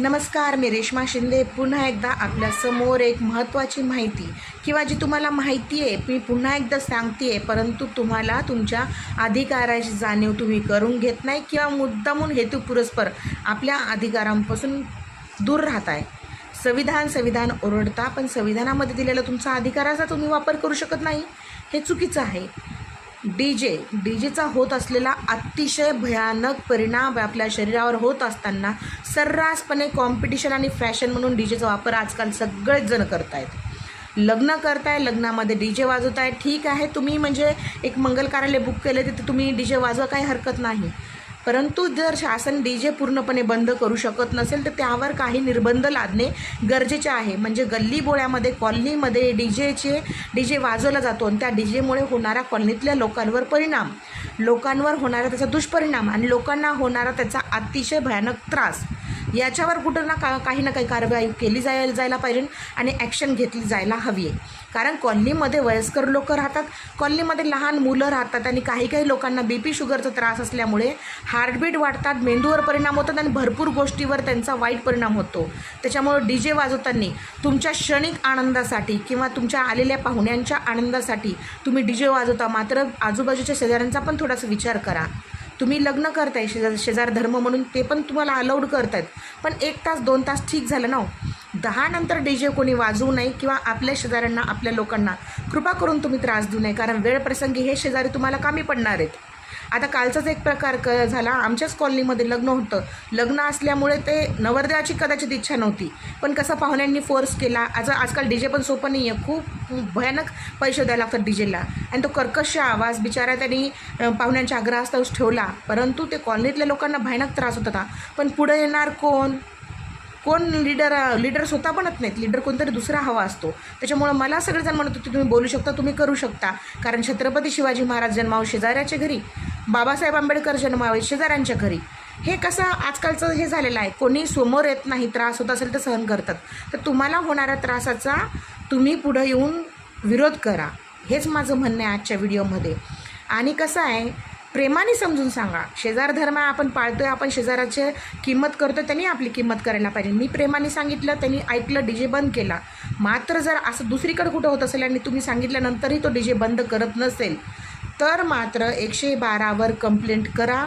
नमस्कार मी रेश्मा शिंदे. पुन्हा एकदा आपल्यासमोर एक महत्त्वाची माहिती किंवा जी तुम्हाला माहिती आहे मी पुन्हा एकदा सांगते आहे परंतु तुम्हाला तुमच्या अधिकाराची जाणीव तुम्ही करून घेत नाही किंवा मुद्दामून हेतुपुरस्पर आपल्या अधिकारांपासून दूर राहत आहे संविधान संविधान ओरडता पण संविधानामध्ये दिलेला तुमचा अधिकाराचा तुम्ही वापर करू शकत नाही. हे चुकीचं आहे. डी जे डी जेचा होत असलेला अतिशय भयानक परिणाम आपल्या शरीरावर होत असताना सर्रासपणे कॉम्पिटिशन आणि फॅशन म्हणून डी जेचा वापर आजकाल सगळेच जण करतायत. लग्न करताय लग्नामध्ये डी जे वाजवताय ठीक आहे तुम्ही म्हणजे एक मंगल कार्यालय बुक केले तिथे तुम्ही डी जे वाजवा काही हरकत नाही. परंतु जर शासन डी जे पूर्णपणे बंद करू शकत नसेल तर त्यावर काही निर्बंध लादणे गरजेचे आहे. म्हणजे गल्ली बोळ्यामध्ये कॉलनीमध्ये डी जेचे डी जे वाजवला जातो आणि त्या डी जेमुळे होणारा कॉलनीतल्या लोकांवर परिणाम लोकांवर होणारा त्याचा दुष्परिणाम आणि लोकांना होणारा त्याचा अतिशय भयानक त्रास. याच्यावर कुठं ना का काही ना काही कारवाई केली जाय जायला पाहिजे आणि ॲक्शन घेतली जायला हवी आहे. कारण कॉलनीमध्ये वयस्कर लोक राहतात कॉलनीमध्ये लहान मुलं राहतात आणि काही काही लोकांना बी पी शुगरचा त्रास असल्यामुळे हार्टबीट वाढतात मेंदूवर परिणाम होतात आणि भरपूर गोष्टीवर त्यांचा वाईट परिणाम होतो. त्याच्यामुळे डी जे वाजवताना तुमच्या क्षणिक आनंदासाठी किंवा तुमच्या आलेल्या पाहुण्यांच्या आनंदासाठी तुम्ही डी जे वाजवता. मात्र आजूबाजूच्या शेजाऱ्यांचा पण थोडासा विचार करा. तुम्ही लग्न करताय शेजार शेजार धर्म म्हणून ते पण तुम्हाला अलाउड करतायत. पण एक तास दोन तास ठीक झालं ना हो. दहा नंतर डी जे कोणी वाजवू नये किंवा आपल्या शेजाऱ्यांना आपल्या लोकांना कृपा करून तुम्ही त्रास देऊ नये कारण वेळ प्रसंगी हे शेजारी तुम्हाला कामी पडणार आहेत. आता कालचाच एक प्रकार क झाला. आमच्याच कॉलनीमध्ये लग्न होतं. लग्न असल्यामुळे ते नवरदेवाची कदाचित इच्छा नव्हती. पण कसं पाहुण्यांनी फोर्स केला. आज आजकाल डी जे पण सोपं नाही आहे खूप भयानक पैसे द्यायला लागतात डी जेला आणि तो कर्कश आवाज बिचारा त्यांनी पाहुण्यांच्या आग्रहास्तव ठेवला. परंतु ते कॉलनीतल्या लोकांना भयानक त्रास होत होता. पण पुढे येणार कोण? कोण लीडर लीडर स्वतः बनत नाहीत. लीडर कोणतरी दुसरा हवा असतो. त्याच्यामुळं मला सगळेजण म्हणत होते तुम्ही बोलू शकता तुम्ही करू शकता. कारण छत्रपती शिवाजी महाराज जन्माव शेजाऱ्याच्या घरी बाबासाहेब आंबेडकर जन्मावे शेजाऱ्यांच्या घरी. हे कसं आजकालचं हे झालेलं आहे? कोणी समोर येत नाही त्रास होत असेल तर सहन करतात. तर तुम्हाला होणाऱ्या त्रासाचा तुम्ही पुढं येऊन विरोध करा. हेच माझं म्हणणं आहे आजच्या व्हिडिओमध्ये. आणि कसं आहे प्रेमाने समजून सांगा. शेजार धर्म आपण पाळतोय आपण शेजाराचे किंमत करतोय त्यांनी आपली किंमत करायला पाहिजे. मी प्रेमाने सांगितलं त्यांनी ऐकलं डी जे बंद केला. मात्र जर असं दुसरीकडे कुठं होत असेल आणि तुम्ही सांगितल्यानंतरही तो डी जे बंद करत नसेल तर मात्र एकशे बारावर कंप्लेंट करा.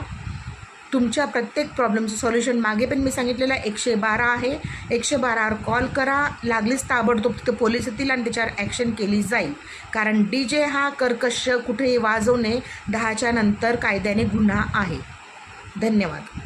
तुमच्या प्रत्येक प्रॉब्लेमचं सॉल्युशन मागे पण मी सांगितलेलं आहे एकशे बारा आहे. एकशे बारावर कॉल करा लागलीच ताबडतोब तिथं पोलीस येतील आणि त्याच्यावर ॲक्शन केली जाईल. कारण डी जे हा कर्कश कुठेही वाजवणे दहाच्या नंतर कायद्याने गुन्हा आहे. धन्यवाद.